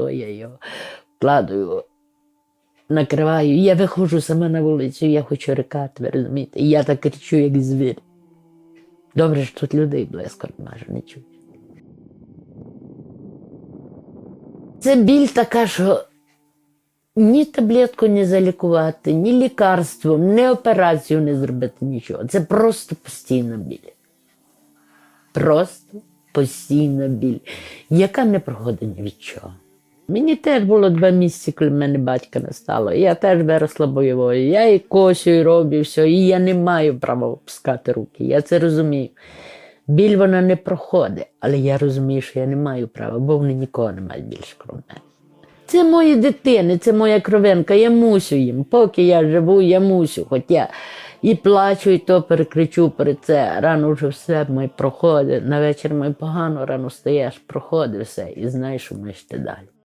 То я його вкладаю, накриваю. Я виходжу сама на вулицю, я хочу рикати, ви розумієте? І я так кричу, як звір. Добре, що тут людей близько що не чую. Це біль така, що ні таблетку не залікувати, ні лікарством, ні операцію не зробити, нічого. Це просто постійна біль. Просто постійна біль, яка не проходить від чого. Мені теж було два місяці, коли в мене батька не стало. Я теж виросла бойовою. Я і косю, і роблю все, і я не маю права опускати руки. Я це розумію. Біль вона не проходить, але я розумію, що я не маю права, бо вони нікого не мають більше крім мене. Це мої дитини, це моя кровинка, я мусю їм. Поки я живу, я мусю. Хоч я і плачу, і то перекричу перед це. Рано вже все має проходить. На вечір має погано, рано стаєш, проходить все, і знаєш, що маєш ти далі.